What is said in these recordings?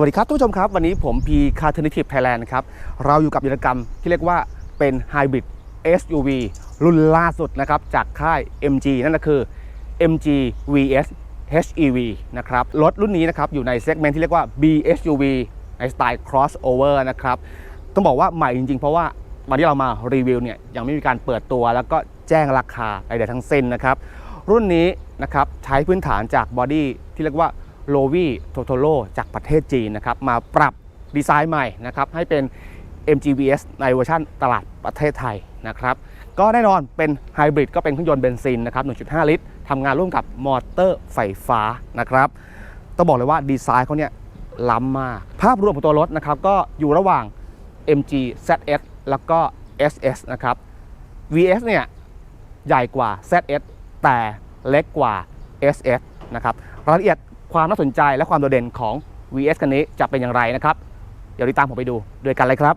สวัสดีครับทุกผู้ชมครับ วันนี้ผมพีคาร์เทนิทีฟไทยแลนด์ครับ เราอยู่กับกิจกรรมที่เรียกว่าเป็นไฮบริด SUV รุ่นล่าสุดนะครับ จากค่าย MG นั่นก็คือ MG VS HEV นะครับ รถรุ่นนี้นะครับ อยู่ในเซกเมนต์ที่เรียกว่า BSUV ในสไตล์ crossover นะครับ ต้องบอกว่าใหม่จริงๆ เพราะว่าวันที่เรามารีวิวเนี่ยยังไม่มีการเปิดตัวแล้วก็แจ้งราคาใดๆทั้งสิ้นนะครับ รุ่นนี้นะครับใช้พื้นฐานจากบอดี้ที่เรียกว่า โลวีโทโทโ o จากประเทศจีนนะครับมาปรับดีไซน์ใหม่นะครับให้เป็น MGVS ในเวอร์ชันตลาดประเทศไทยนะครับก็แน่นอนเป็นไฮบริดก็เป็นเครื่องยนต์เบนซินนะครับ 1.5 ลิตรทำงานร่วมกับมอเตอร์ไฟฟ้านะครับต้องบอกเลยว่าดีไซน์เขาเนี่ยล้ำมาก ภาพรวมของตัวรถนะครับก็อยู่ระหว่าง MG ZS แล้วก็ SS นะครับ VS เนี่ยใหญ่กว่า ZS แต่เล็กกว่า SS นะครับรายละเอียด ความน่าสนใจและความโดดเด่นของ VS คันนี้จะเป็นอย่างไรนะครับ เดี๋ยวติดตามผมไปดูด้วยกันเลยครับ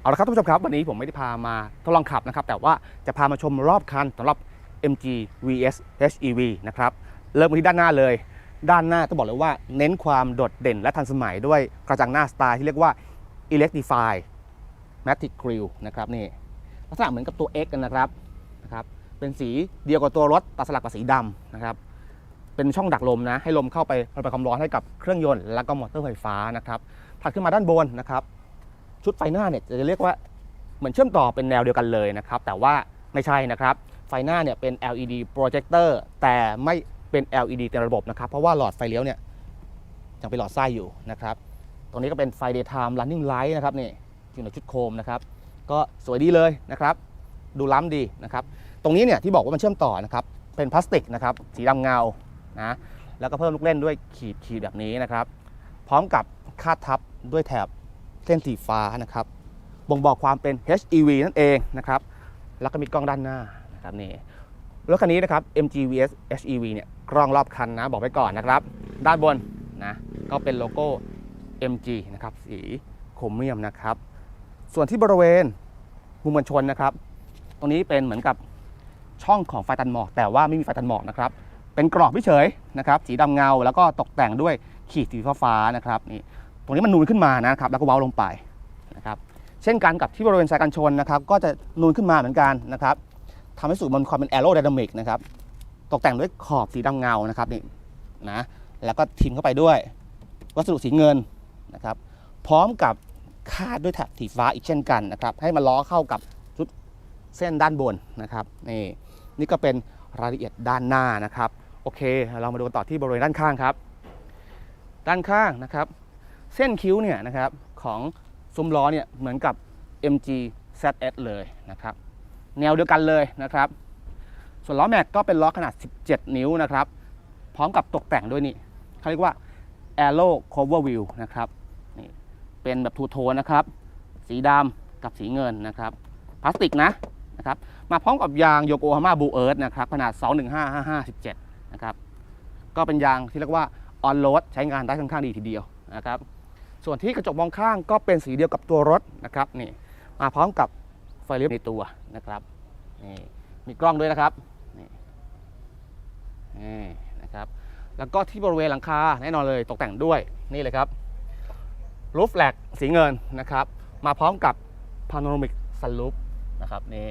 เอาละครับทุกผู้ชมครับ วันนี้ผมไม่ได้พามาทดลองขับนะครับ แต่ว่าจะพามาชมรอบคันสำหรับ MG VS HEV นะครับ เริ่มกันที่ด้านหน้าเลย ด้านหน้าต้องบอกเลยว่าเน้นความโดดเด่นและทันสมัยด้วยกระจังหน้าสไตล์ที่เรียกว่า Electrify Matic Grille นะครับนี่ลักษณะเหมือนกับตัว X กันนะครับนะครับ เป็นสีเดียวกับตัวรถตัดสลักกับสีดำนะครับ เป็นช่องดักลมนะให้ลมเข้าไประบายความร้อนให้กับเครื่องยนต์และก็มอเตอร์ไฟฟ้านะครับถัดขึ้นมาด้านบนนะครับ ชุดไฟหน้าเนี่ยจะเรียกว่าเหมือนเชื่อมต่อเป็นแนวเดียวกันเลยนะครับ แต่ว่าไม่ใช่นะครับ ไฟหน้าเนี่ยเป็น LED projector แต่ไม่เป็น LED เต็มระบบนะครับ เพราะว่าหลอดไฟเลี้ยวเนี่ยยังเป็นหลอดไส้อยู่นะครับ ตรงนี้ก็เป็นไฟ daytime running light นะครับนี่อยู่ในชุดโคมนะครับ ก็สวยดีเลยนะครับ ดูล้ำดีนะครับ ตรงนี้เนี่ยที่บอกว่ามันเชื่อมต่อนะครับ เป็นพลาสติกนะครับ สีดำเงา นะแล้วก็เพิ่มลูกเล่นด้วยขีดขีดแบบนี้นะครับ พร้อมกับคาดทับด้วยแถบเส้นสีฟ้านะครับบ่งบอกความเป็น HEV นั่นเองนะครับแล้วก็มีกล้องด้านหน้านะครับนี่รถคันนี้นะครับ MG VS HEV เนี่ยกล้องรอบคันนะบอกไว้ก่อนนะครับ ด้านบนนะก็เป็นโลโก้ MG นะครับสีโครเมียมนะครับ ส่วนที่บริเวณมุมมวลชนนะครับ ตรงนี้เป็นเหมือนกับช่องของไฟตันหมอก แต่ว่าไม่มีไฟตันหมอกนะครับ เป็นกรอบเฉยนะครับสีดำเงาแล้วก็ตกแต่งด้วยขีดสีฟ้าๆนะครับนี่ตรงนี้มันนูนขึ้นมานะครับแล้วก็เว้าลงไปนะครับเช่นกันกับที่บริเวณสายกันชนนะครับก็จะนูนขึ้นมาเหมือนกันนะครับทำให้สูตรมันความเป็นแอโรไดนามิกนะครับตกแต่งด้วยขอบสีดำเงานะครับนี่นะแล้วก็ทิมเข้าไปด้วยวัสดุสีเงินนะครับพร้อมกับคาดด้วยแถบสีฟ้าอีกเช่นกันนะครับให้มันล้อเข้ากับชุดเส้นด้านบนนะครับนี่นี่ก็เป็นรายละเอียดด้านหน้านะครับ โอเค เรามาดูกันต่อที่บริเวณด้านข้างครับ ด้านข้างนะครับ เส้นคิ้วเนี่ยนะครับของซุ้มล้อเนี่ยเหมือนกับ MG ZS เลยนะครับ แนวเดียวกันเลยนะครับ ส่วนล้อแม็กก็เป็นล้อขนาด 17 นิ้วนะครับ พร้อมกับตกแต่งด้วยนี่เขาเรียกว่า Aero Cover Wheel นะครับนี่เป็นแบบทูโทนนะครับ สีดำกับสีเงินนะครับพลาสติกนะนะครับ มาพร้อมกับยางโยโกฮาม่าบูเอิร์ธนะครับขนาด 215-55-17 นะครับก็เป็นยางที่เรียกว่าออนโรดใช้งานได้ค่อนข้างดีทีเดียวนะครับส่วนที่กระจกมองข้างก็เป็นสีเดียวกับตัวรถนะครับนี่มาพร้อมกับไฟเลี้ยวในตัวนะครับนี่มีกล้องด้วยนะครับนี่นี่นะครับแล้วก็ที่บริเวณหลังคาแน่นอนเลยตกแต่งด้วยนี่เลยครับรูฟแลกสีเงินนะครับมาพร้อมกับพาโนรามิกซันรูฟนะครับนี่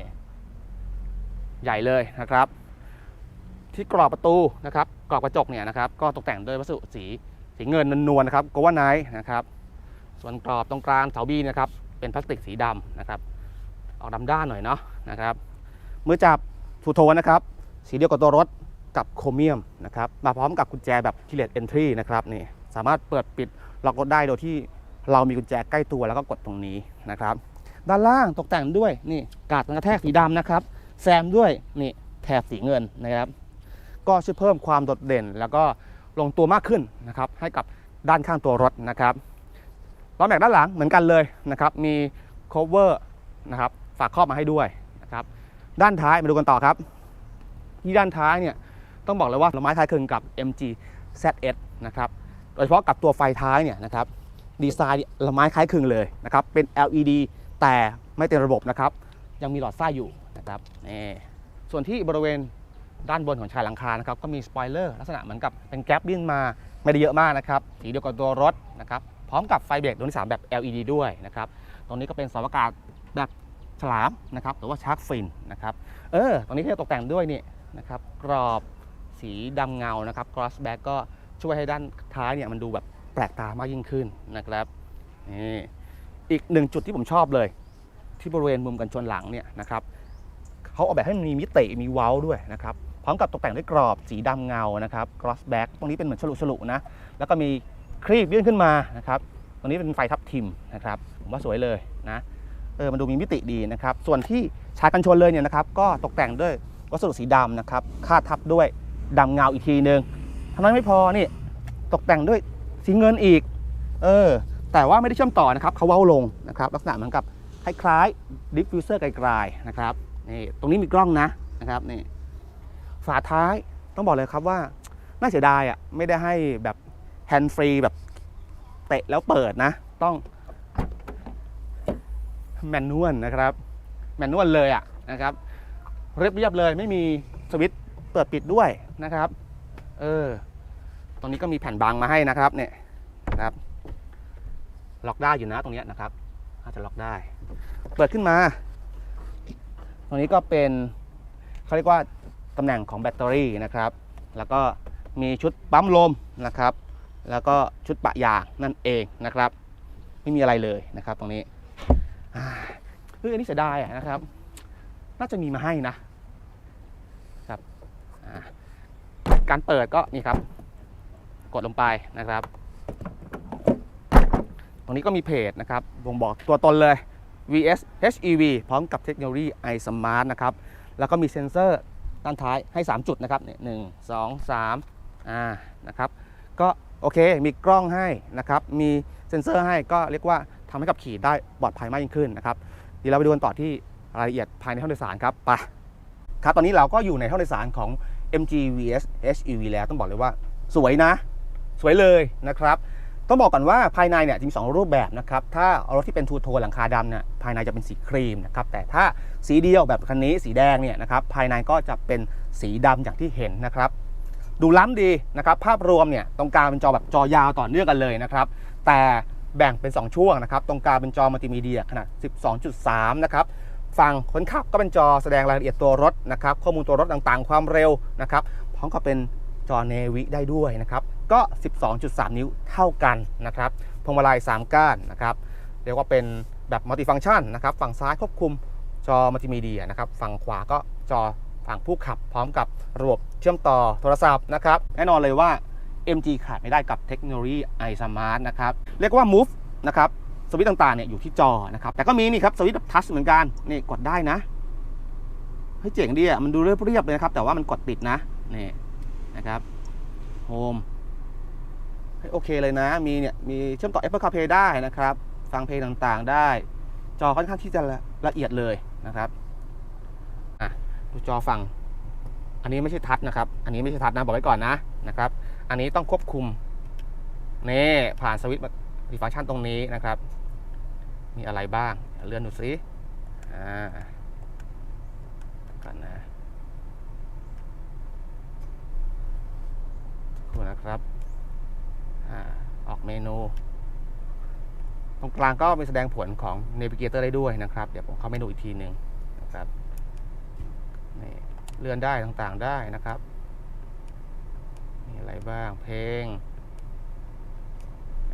ใหญ่เลยนะครับ ที่กรอบประตูนะครับกรอบกระจกเนี่ยนะครับก็ตกแต่งด้วยวัสดุสีสีเงินนวลๆนะครับโกวาไนท์นะครับส่วนกรอบตรงกลางเสาบีนะครับเป็นพลาสติกสีดำนะครับออกดำด้านหน่อยเนาะนะครับมือจับทูโทนนะครับสีเดียวกับตัวรถกับโครเมียมนะครับมาพร้อมกับกุญแจแบบคีเลตเอนทรีนะครับนี่สามารถเปิดปิดล็อกรถได้โดยที่เรามีกุญแจใกล้ตัวแล้วก็กดตรงนี้นะครับด้านล่างตกแต่งด้วยนี่กาดกันกระแทกสีดำนะครับแซมด้วยนี่แถบสีเงินนะครับ ก็ช่วยเพิ่มความโดดเด่น แล้วก็ลงตัวมากขึ้นนะครับให้กับด้านข้างตัวรถนะครับล้อแม็กด้านหลังเหมือนกันเลยนะครับมี cover นะครับฝากครอบมาให้ด้วยนะครับด้านท้ายมาดูกันต่อครับ ที่ด้านท้ายเนี่ยต้องบอกเลยว่าละไม้คล้ายคลึงกับ MG ZS นะครับโดยเฉพาะกับตัวไฟท้ายเนี่ยนะครับดีไซน์ละไม้คล้ายคลึงเลยนะครับเป็น LED แต่ไม่เต็มระบบนะครับยังมีหลอดไส้อยู่นะครับนี่ส่วนที่บริเวณ ด้านบนของชายหลังคานะครับก็มีสปอยเลอร์ลักษณะเหมือนกับเป็นแก๊ปยื่นมาไม่ได้เยอะมากนะครับสีเดียวกับตัวรถนะครับพร้อมกับไฟเบรกดวงที่3แบบ LED ด้วยนะครับตรงนี้ก็เป็นสาอากาศแบบฉลามนะครับหรือว่าชาร์กฟินนะครับเออตรงนี้ที่ตกแต่งด้วยนี่นะครับกรอบสีดำเงานะครับ cross back ก็ช่วยให้ด้านท้ายเนี่ยมันดูแบบแปลกตามากยิ่งขึ้นนะครับนี่อีกหนึ่งจุดที่ผมชอบเลย ที่บริเวณมุมกันชนหลังเนี่ยนะครับเขาออกแบบให้มันมีมิติมีเว้าด้วยนะครับ พร้อมกับตกแต่งด้วยกรอบสีดำเงานะครับ cross back ตรงนี้เป็นเหมือนฉลุฉลุนะ แล้วก็มีครีบยื่นขึ้นมานะครับ ตรงนี้เป็นไฟทับทิมนะครับ ผมว่าสวยเลยนะ เออ มันดูมีมิติดีนะครับ ส่วนที่ชายกันชนเลยเนี่ยนะครับ ก็ตกแต่งด้วยวัสดุสีดำนะครับ คาดทับด้วยดำเงาอีกทีนึงเท่านั้นไม่พอนี่ ตกแต่งด้วยสีเงินอีก เออ แต่ว่าไม่ได้เชื่อมต่อนะครับ เขาเว้าลงนะครับ ลักษณะเหมือนกับคล้ายๆดิฟฟิวเซอร์ไกลๆนะครับ นี่ ตรงนี้มีกล้องนะนะครับ นี่ ฝาท้ายต้องบอกเลยครับว่าน่าเสียดายอะไม่ได้ให้แบบแฮนด์ฟรีแบบเตะแล้วเปิดนะ ต้องแมนนวลนะครับแมนนวลเลยอะนะครับเรียบเรียบเลยไม่มีสวิตช์เปิดปิดด้วยนะครับ เออตรงนี้ก็มีแผ่นบางมาให้นะครับเนี่ยนะครับล็อกได้อยู่นะตรงนี้นะครับอาจจะล็อกได้ เปิดขึ้นมา ตรงนี้ก็เป็นเขาเรียกว่า ตำแหน่งของแบตเตอรี่นะครับ แล้วก็มีชุดปั๊มลมนะครับ แล้วก็ชุดปะยางนั่นเองนะครับ ไม่มีอะไรเลยนะครับ ตรงนี้เฮ้ยอันนี้เสียดายนะครับ น่าจะมีมาให้นะครับการเปิดก็นี่ครับ กดลงไปนะครับ ตรงนี้ก็มีเพจนะครับบ่งบอกตัวตนเลย VS HEV พร้อมกับเทคโนโลยี iSmart นะครับ แล้วก็มีเซ็นเซอร์ ด้านท้ายให้ 3 จุดนะครับเนี่ยหนึ่งสองสามอ่านะครับก็โอเคมีกล้องให้นะครับมีเซ็นเซอร์ให้ก็เรียกว่าทำให้กับขี่ได้ปลอดภัยมากยิ่งขึ้นนะครับเดี๋ยวเราไปดูกันต่อที่รายละเอียดภายในห้องโดยสารครับไปครับตอนนี้เราก็อยู่ในห้องโดยสารของ MG VS HEV แล้วต้องบอกเลยว่าสวยนะ สวยเลยนะครับ ต้องบอกก่อนว่าภายในเนี่ยจะมี 2 รูปแบบนะครับ ถ้ารถที่เป็นทูโทนหลังคาดำเนี่ยภายในจะเป็นสีครีมนะครับ แต่ถ้าสีเดียวแบบคันนี้สีแดงเนี่ยนะครับภายในก็จะเป็นสีดำอย่างที่เห็นนะครับ ดูล้ำดีนะครับ ภาพรวมเนี่ยตรงกลางเป็นจอแบบจอยาวต่อเนื่องกันเลยนะครับ แต่แบ่งเป็น 2 ช่วงนะครับ ตรงกลางเป็นจอมัลติมีเดียขนาด 12.3 นะครับ ฝั่งคนขับก็เป็นจอแสดงรายละเอียดตัวรถนะครับ ข้อมูลตัวรถต่างๆ ความเร็วนะครับ พร้อมกับเป็นจอเนวิได้ด้วยนะครับ ก็ 12.3 นิ้วเท่ากันนะครับพวงมาลัย 3 ก้านนะครับเรียกว่าเป็นแบบมัลติฟัง c t ชันนะครับฝั่งซ้ายควบคุมจอมัลติมีเดียนะครับฝั่งขวาก็จอฝั่งผู้ขับพร้อมกับระบบเชื่อมต่อโทรศัพท์นะครับแน่นอนเลยว่า MG ขาดไม่ได้กับเทคโนโลยี iSmart นะครับเรียกว่า Move นะครับสวิตช์ต่างๆเนี่ยอยู่ที่จอนะครับแต่ก็มีนี่ครับสวิตช์แบบทัชเหมือนกันนี่กดได้นะเฮ้ยเจ๋งดีอะมันดูเรียบๆเลยนะครับแต่ว่ามันกดปิดนะนี่นะครับโฮมเฮ้ย โอเคเลยนะ มีเนี่ยมีเชื่อมต่อ Apple CarPlay ได้นะครับ ฟังเพลงต่างๆได้ จอค่อนข้างที่จะละละเอียดเลยนะครับอะดูจอฝั่งอันนี้ไม่ใช่ทัชนะครับ อันนี้ไม่ใช่ทัชนะบอกไว้ก่อนนะนะครับ อันนี้ต้องควบคุมนี่ผ่านสวิตช์ดีฟังก์ชันตรงนี้นะครับ มีอะไรบ้างเลื่อนดูสิอ่าก่อนนะขอบคุณนะครับ นู ตรงกลางก็มีแสดงผลของ Navigator ได้ด้วยนะครับ เดี๋ยวผมเข้าเมนูอีกทีหนึ่งนะครับนี่เลื่อนได้ต่างๆได้นะครับมีอะไรบ้างเพลง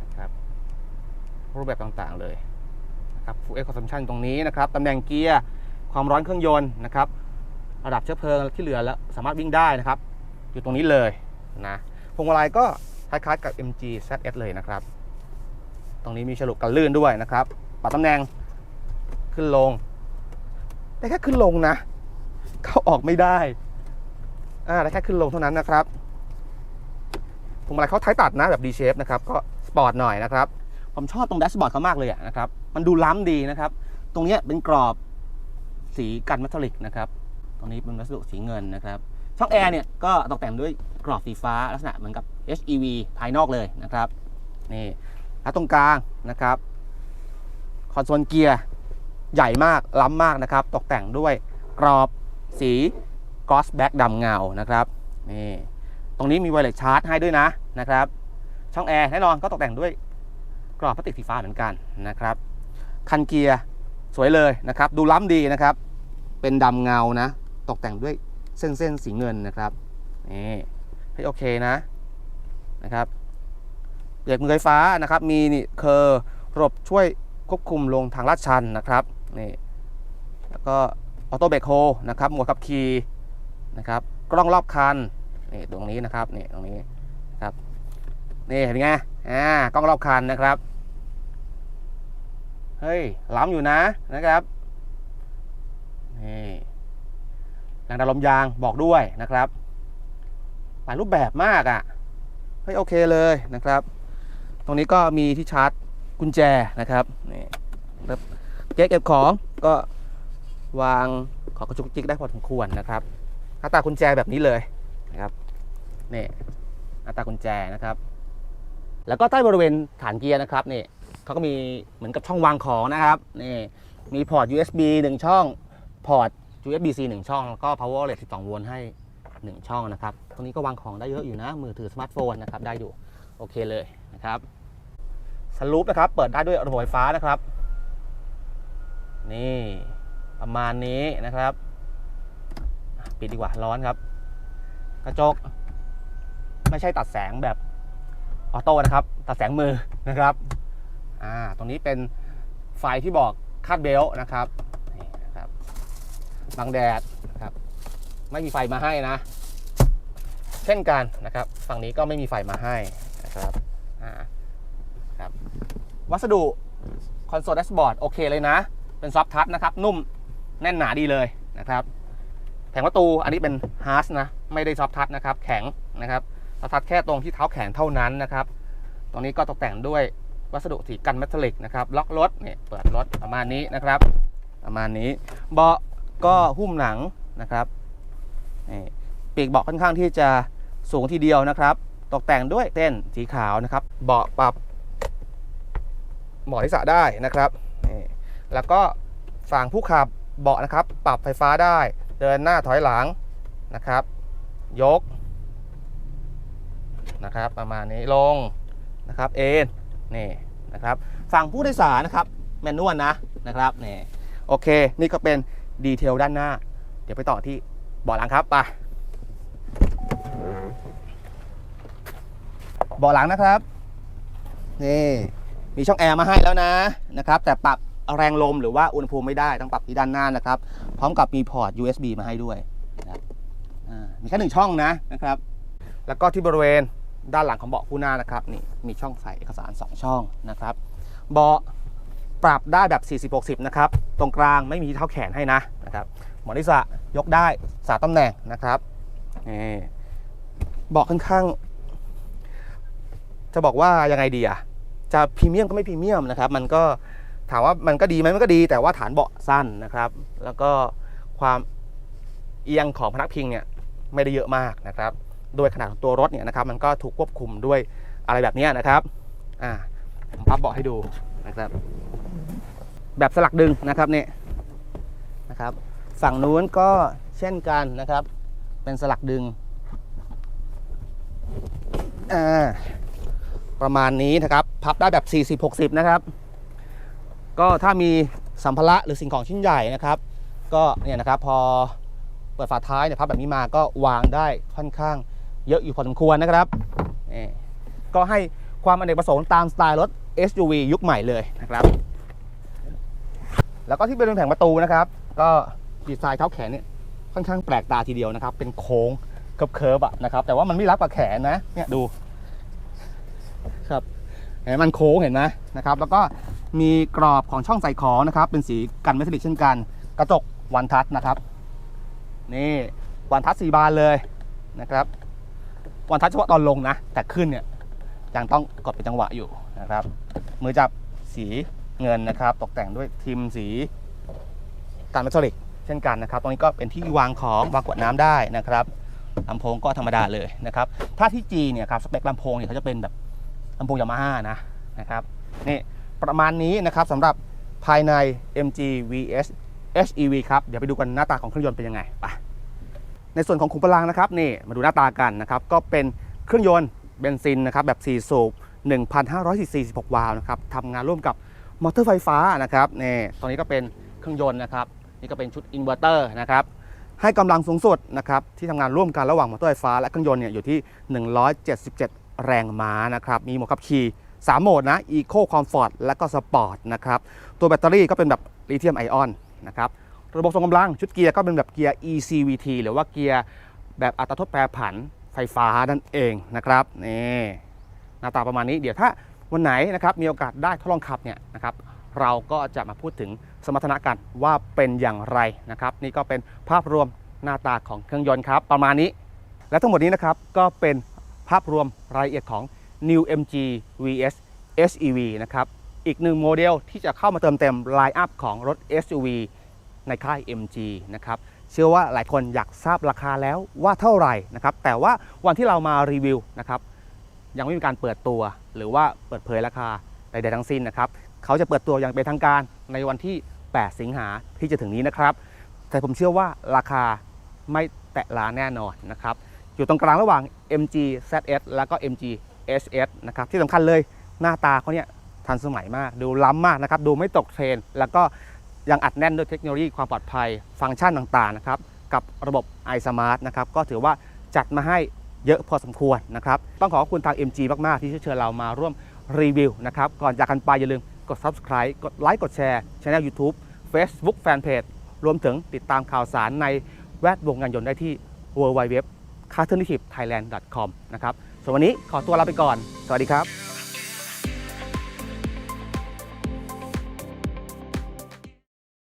นะครับรูปแบบต่างๆเลยนะครับ Full Air Consumption ตรงนี้นะครับตำแหน่งเกียร์ความร้อนเครื่องยนต์นะครับ ระดับเชื้อเพลิงที่เหลือแล้วสามารถวิ่งได้นะครับ อยู่ตรงนี้เลยนะพวงมาลัยก็ คล้ายๆกับ MG ZS เลยนะครับ ตรงนี้มีฉลุกันลื่นด้วยนะครับ ปรับตำแหน่งขึ้นลง ได้แค่ขึ้นลงนะ เข้าออกไม่ได้ อ่าได้แค่ขึ้นลงเท่านั้นนะครับพวงมาลัยเขาท้ายตัดนะแบบ D shape นะครับ ก็สปอร์ตหน่อยนะครับ ผมชอบตรงแดชบอร์ดเขามากเลยอะนะครับ มันดูล้ำดีนะครับ ตรงเนี้ยเป็นกรอบสีกันมทัลลิกนะครับ ตรงนี้เป็นวัสดุสีเงินนะครับ ช่องแอร์เนี่ยก็ตกแต่งด้วยกรอบสีฟ้าลักษณะเหมือนกับ HEV ภายนอกเลยนะครับนี่แล้วตรงกลางนะครับคอนโซลเกียร์ใหญ่มากล้ำมากนะครับ ตกแต่งด้วยกรอบสีกอสแบ็กดำเงานะครับนี่ตรงนี้มีไวเลสชาร์จให้ด้วยนะนะครับ ช่องแอร์แน่นอนก็ตกแต่งด้วยกรอบพลาสติกสีฟ้าเหมือนกันนะครับ คันเกียร์สวยเลยนะครับ ดูล้ำดีนะครับ เป็นดำเงานะ ตกแต่งด้วย เส้นเส้นสีเงินนะครับนี่ให้โอเคนะนะครับเบรกมือไฟฟ้านะครับมีนี่เคอร์ระบบช่วยควบคุมลงทางลาดชันนะครับนี่แล้วก็ออโต้เบรกโฮนะครับหมวดขับขี่นะครับกล้องรอบคันนี่ตรงนี้นะครับนี่ตรงนี้ครับนี่เห็นไงอ่ากล้องรอบคันนะครับเฮ้ยล้ำอยู่นะนะครับนี่ แรงดันลมยางบอกด้วยนะครับหลายรูปแบบมากอะ่ะเฮ้ยโอเคเลยนะครับ ตรงนี้ก็มีที่ชาร์จกุญแจนะครับนี่เก๊ะเก็บของก็วางของกระจุกจิกได้พอสมควรนะครับหน้าตากุญแจแบบนี้เลยนะครับนี่หน้าตากุญแจนะครับ แล้วก็ใต้บริเวณฐานเกียร์นะครับนี่เขาก็มีเหมือนกับช่องวางของนะครับนี่มีพอร์ต USB 1 ช่องพอร์ต USB-C 1 ช่องแล้วก็ power outlet 12 โวลต์ให้ 1 ช่องนะครับ ตรงนี้ก็วางของได้เยอะอยู่นะ มือถือสมาร์ทโฟนนะครับได้อยู่โอเคเลยนะครับสลูปนะครับ เปิดได้ด้วยระบบไฟฟ้านะครับ นี่ประมาณนี้นะครับ ปิดดีกว่าร้อนครับ กระจก ไม่ใช่ตัดแสงแบบออโต้นะครับ ตัดแสงมือนะครับอ่าตรงนี้เป็นไฟที่บอกคาดเบลต์นะครับ บังแดดนะครับ ไม่มีไฟมาให้นะ เช่นกันนะครับ ฝั่งนี้ก็ไม่มีไฟมาให้นะครับอ่าครับวัสดุคอนโซลแดชบอร์ดโอเคเลยนะ เป็นซอฟทัชนะครับ นุ่มแน่นหนาดีเลยนะครับแผงประตูอันนี้เป็นฮาร์สนะ ไม่ได้ซอฟทัชนะครับ แข็งนะครับซอฟทัชแค่ตรงที่เท้าแขนเท่านั้นนะครับ ตรงนี้ก็ตกแต่งด้วยวัสดุสีกันเมทัลลิกนะครับ ล็อกรถเนี่ยเปิดรถประมาณนี้นะครับ ประมาณนี้เบาะ ก็หุ้มหนังนะครับปีกเบาะค่อนข้างที่จะสูงทีเดียวนะครับ ตกแต่งด้วยเต้นสีขาวนะครับ เบาะปรับเบาะที่สะได้นะครับแล้วก็ฝั่งผู้ขับเบาะนะครับ ปรับไฟฟ้าได้ เดินหน้าถอยหลังนะครับ ยกนะครับ ประมาณนี้ลงนะครับ เอ็นนี่นะครับ ฝั่งผู้โดยสารนะครับแมนนวลนะนะครับนี่โอเค นี่ก็เป็น ดีเทลด้านหน้า เดี๋ยวไปต่อที่เบาะหลังครับไปเบาะหลังนะครับ นี่มีช่องแอร์มาให้แล้วนะนะครับ แต่ปรับแรงลมหรือว่าอุณหภูมิไม่ได้ต้องปรับที่ด้านหน้านะครับ พร้อมกับมีพอร์ต USB มาให้ด้วยนะครับอ่ามีแค่หนึ่งช่องนะนะครับ แล้วก็ที่บริเวณด้านหลังของเบาะคู่หน้านะครับนี่มีช่องใส่เอกสาร 2 ช่องนะครับ เบาะ ปรับได้แบบ 40-60 นะครับ ตรงกลางไม่มีเท้าแขนให้นะนะครับ หมอนที่สะยกได้สาตำแหน่งนะครับนี่เบาะค่อนข้าง จะบอกว่ายังไงดีอะจะพรีเมียมก็ไม่พรีเมียมนะครับ มันก็ถามว่ามันก็ดีไหมมันก็ดี แต่ว่าฐานเบาะสั้นนะครับ แล้วก็ความเอียงของพนักพิงเนี่ยไม่ได้เยอะมากนะครับ โดยขนาดของตัวรถเนี่ยนะครับ มันก็ถูกควบคุมด้วยอะไรแบบนี้นะครับ อ่าผมพับเบาะให้ดูนะครับ แบบสลักดึงนะครับเนี่ยนะครับฝั่งนู้นก็เช่นกันนะครับ เป็นสลักดึงประมาณนี้นะครับ พับได้แบบ 40-60 นะครับ ก็ถ้ามีสัมภาระหรือสิ่งของชิ้นใหญ่นะครับ ก็เนี่ยนะครับพอเปิดฝาท้ายเนี่ยพับแบบนี้มาก็วางได้ค่อนข้างเยอะอยู่พอสมควรนะครับก็ให้ความอเนกประสงค์ตามสไตล์รถ SUV ยุคใหม่เลยนะครับ แล้วก็ที่เป็นแผงประตูนะครับ ก็ดีไซน์เท้าแขนเนี่ยค่อนข้างแปลกตาทีเดียวนะครับ เป็นโค้งเคิร์ฟอะนะครับ แต่ว่ามันไม่รับกับแขนนะ เนี่ยดู ครับเห็นไหมมันโค้งเห็นไหมนะครับ แล้วก็มีกรอบของช่องใส่ของนะครับ เป็นสีกันเมทัลลิกเช่นกัน กระจกวันทัชนะครับ นี่วันทัชสีบานเลยนะครับ วันทัชเฉพาะตอนลงนะ แต่ขึ้นเนี่ยยังต้องกดเป็นจังหวะอยู่นะครับ มือจับสี เงินนะครับ ตกแต่งด้วยทิมสีการเมทัลลิกเช่นกันนะครับ ตรงนี้ก็เป็นที่วางของวางขวดน้ำได้นะครับลำโพงก็ธรรมดาเลยนะครับ ถ้าที่จีเนี่ยครับสเปคลำโพงเนี่ยเขาจะเป็นแบบลำโพงยามาฮ่านะนะครับนี่ประมาณนี้นะครับสำหรับภายใน MG VS HEV ครับ เดี๋ยวไปดูกันหน้าตาของเครื่องยนต์เป็นยังไงไปในส่วนของขุมพลังนะครับนี่มาดูหน้าตากันนะครับก็เป็นเครื่องยนต์เบนซินนะครับแบบ 4 สูบ 1,546 วาล์วนะครับทำงานร่วมกับ มอเตอร์ไฟฟ้านะครับนี่ตอนนี้ก็เป็นเครื่องยนต์นะครับ นี่ก็เป็นชุดอินเวอร์เตอร์นะครับ ให้กำลังสูงสุดนะครับที่ทำงานร่วมกันระหว่างมอเตอร์ไฟฟ้าและเครื่องยนต์เนี่ยอยู่ที่ 177 แรงม้านะครับ มีโหมดขับขี่ 3 โหมดนะ Eco Comfort และก็ Sport นะครับ ตัวแบตเตอรี่ก็เป็นแบบลิเธียมไอออนนะครับ ระบบส่งกำลังชุดเกียร์ก็เป็นแบบเกียร์ ECVT หรือว่าเกียร์แบบอัตราทดแปรผันไฟฟ้านั่นเองนะครับนี่หน้าตาประมาณนี้เดี๋ยวถ้า วันไหนนะครับมีโอกาสได้ทดลองขับเนี่ยนะครับเราก็จะมาพูดถึงสมรรถนะกันว่าเป็นอย่างไรนะครับนี่ก็เป็นภาพรวมหน้าตาของเครื่องยนต์ครับประมาณนี้ และทั้งหมดนี้นะครับก็เป็นภาพรวมรายละเอียดของ New MG VS SEV นะครับอีกหนึ่งโมเดลที่จะเข้ามาเติมเต็มไลน์อัพของรถ SUV ในค่าย MG นะครับเชื่อว่าหลายคนอยากทราบราคาแล้วว่าเท่าไหร่นะครับแต่ว่าวันที่เรามารีวิวนะครับ ยังไม่มีการเปิดตัว หรือว่าเปิดเผยราคาใดๆทั้งสิ้นนะครับ เขาจะเปิดตัวอย่างเป็นทางการในวันที่ 8 สิงหาที่จะถึงนี้นะครับ แต่ผมเชื่อว่าราคาไม่แตะล้านแน่นอนนะครับ อยู่ตรงกลางระหว่าง MG ZS แล้วก็ MG SS นะครับ ที่สำคัญเลยหน้าตาเขาเนี่ยทันสมัยมาก ดูล้ำมากนะครับ ดูไม่ตกเทรน แล้วก็ยังอัดแน่นด้วยเทคโนโลยีความปลอดภัย ฟังก์ชันต่างๆนะครับ กับระบบ iSmart นะครับ ก็ถือว่าจัดมาให้ เยอะพอสมควรนะครับ ต้องขอขอบคุณทาง MG มาก ๆ ที่เชิญเรามาร่วมรีวิวนะครับ ก่อนจากกันไปอย่าลืมกด subscribe กดไลค์กดแชร์ช่อง YouTube Facebook Fanpage รวมถึงติดตามข่าวสารในแวดวงงานยนต์ได้ที่ www c a r t e r n a t i v e thailand com นะครับส่วนวันนี้ขอตัวลาไปก่อน สวัสดีครับ